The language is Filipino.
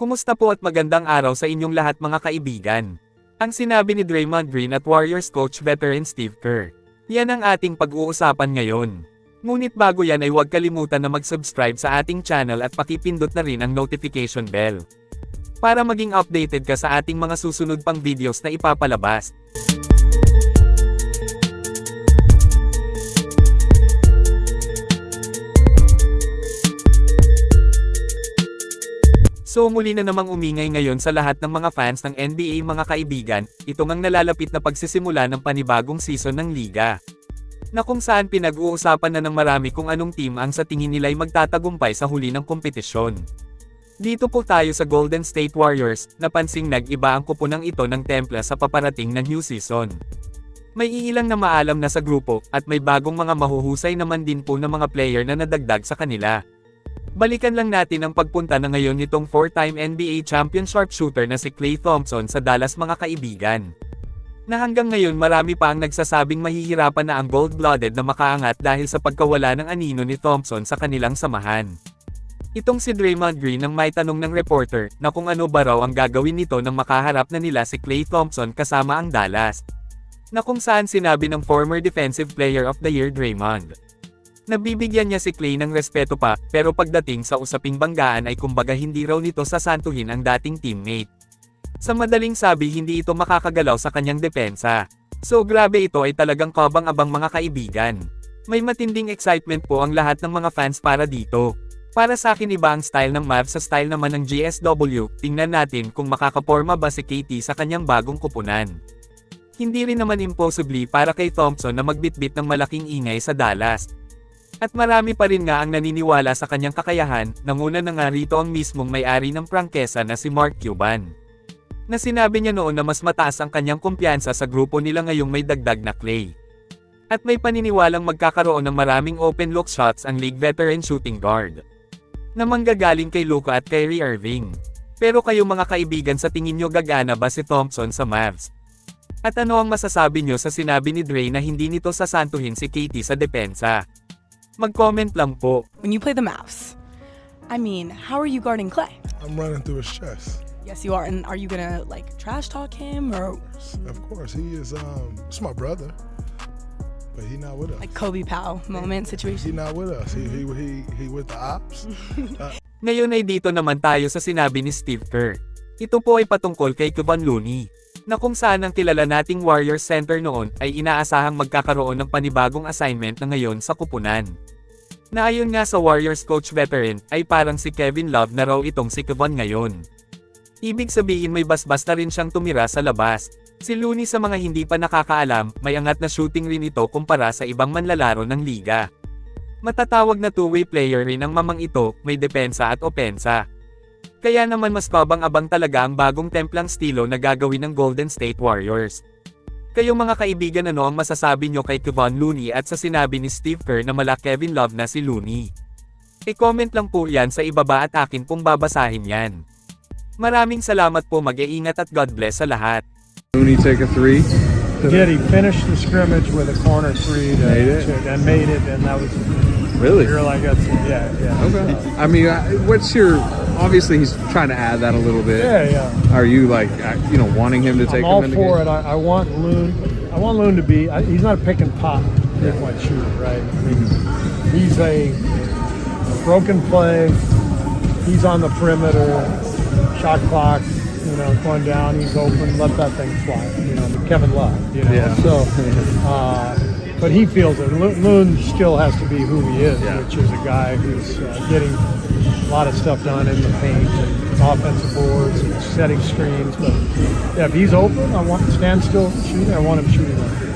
Kumusta po at magandang araw sa inyong lahat mga kaibigan. Ang sinabi ni Draymond Green at Warriors coach veteran Steve Kerr. Yan ang ating pag-uusapan ngayon. Ngunit bago yan ay huwag kalimutan na mag-subscribe sa ating channel at pakipindot na rin ang notification bell. Para maging updated ka sa ating mga susunod pang videos na ipapalabas. So muli na namang umingay ngayon sa lahat ng mga fans ng NBA mga kaibigan, ito ngang nalalapit na pagsisimula ng panibagong season ng liga. Na kung saan pinag-uusapan na ng marami kung anong team ang sa tingin nila'y magtatagumpay sa huli ng kompetisyon. Dito po tayo sa Golden State Warriors, napansing nag-iba ang kupunang ito ng templa sa paparating na new season. May iilang na maalam na sa grupo, at may bagong mga mahuhusay naman din po ng mga player na nadagdag sa kanila. Balikan lang natin ang pagpunta na ngayon nitong 4-time NBA champion sharpshooter na si Klay Thompson sa Dallas mga kaibigan. Na hanggang ngayon marami pa ang nagsasabing mahihirapan na ang gold-blooded na makaangat dahil sa pagkawala ng anino ni Thompson sa kanilang samahan. Itong si Draymond Green ang may tanong ng reporter na kung ano ba raw ang gagawin nito nang makaharap na nila si Klay Thompson kasama ang Dallas. Na kung saan sinabi ng former Defensive Player of the Year Draymond. Nabibigyan niya si Clay ng respeto pa, pero pagdating sa usaping banggaan ay kumbaga hindi raw nito sasantuhin ang dating teammate. Sa madaling sabi hindi ito makakagalaw sa kanyang depensa. So grabe ito ay talagang kabang-abang mga kaibigan. May matinding excitement po ang lahat ng mga fans para dito. Para sa akin iba ang style ng Mavs sa style naman ng GSW, tingnan natin kung makakaporma ba si KT sa kanyang bagong kupunan. Hindi rin naman impossibly para kay Thompson na magbitbit ng malaking ingay sa Dallas, at marami pa rin nga ang naniniwala sa kanyang kakayahan, nanguna na nga rito ang mismong may-ari ng prangkesa na si Mark Cuban. Na sinabi niya noon na mas mataas ang kanyang kumpiyansa sa grupo nila ngayong may dagdag na clay. At may paniniwalang magkakaroon ng maraming open look shots ang league veteran shooting guard. Na manggagaling kay Luka at Kyrie Irving. Pero kayo mga kaibigan sa tingin nyo gagana ba si Thompson sa Mavs? At ano ang masasabi nyo sa sinabi ni Dre na hindi nito sasantuhin si KT sa depensa? Mag-comment lang po. When you play the Mavs, I mean, how are you guarding Clay? I'm running through his chest. Yes, you are. And are you gonna like trash talk him or Of course, he is. Um, it's my brother, but he not with us. like Kobe Powell moment he situation? not with us. He he he, he with the ops. Ngayon ay dito naman tayo sa sinabi ni Steve Kerr. Ito po ay patungkol kay Kevon Looney, na kung saan ang kilala nating Warriors center noon ay inaasahang magkakaroon ng panibagong assignment na ngayon sa kupunan. Na ayon nga sa Warriors coach veteran, ay parang si Kevin Love na raw itong si Kevon ngayon. Ibig sabihin may basbas na rin siyang tumira sa labas. Si Looney sa mga hindi pa nakakaalam, may angat na shooting rin ito kumpara sa ibang manlalaro ng liga. Matatawag na two-way player rin ang mamang ito, may depensa at opensa. Kaya naman mas kabang-abang talaga ang bagong templang stilo na gagawin ng Golden State Warriors. Kayo mga kaibigan ano ang masasabi nyo kay Kevon Looney at sa sinabi ni Steve Kerr na mala Kevin Love na si Looney? I-comment lang po yan sa ibaba at akin pong babasahin yan. Maraming salamat po mag-iingat at God bless sa lahat. Looney take a three. did. He finished the scrimmage with a corner three to, Made it? to- and made it, and that was Really? you're like that's yeah yeah Okay. I mean, what's your? Obviously, he's trying to add that a little bit. yeah yeah. Are you like, uh, you know, wanting him to take I'm all him for it. I, I want Loon. I want Loon to be. I, he's not a pick and pop three point shooter, right? I mean, he's a broken play. He's on the perimeter. Shot clock. You know, going down. He's open. Let that thing fly. You know, Kevin Love. You know. Yeah. So, uh, but he feels it. Loon still has to be who he is, Yeah. which is a guy who's uh, getting a lot of stuff done in the paint and offensive boards and setting screens. But yeah, if he's open, I want stand still shooting. I want him shooting.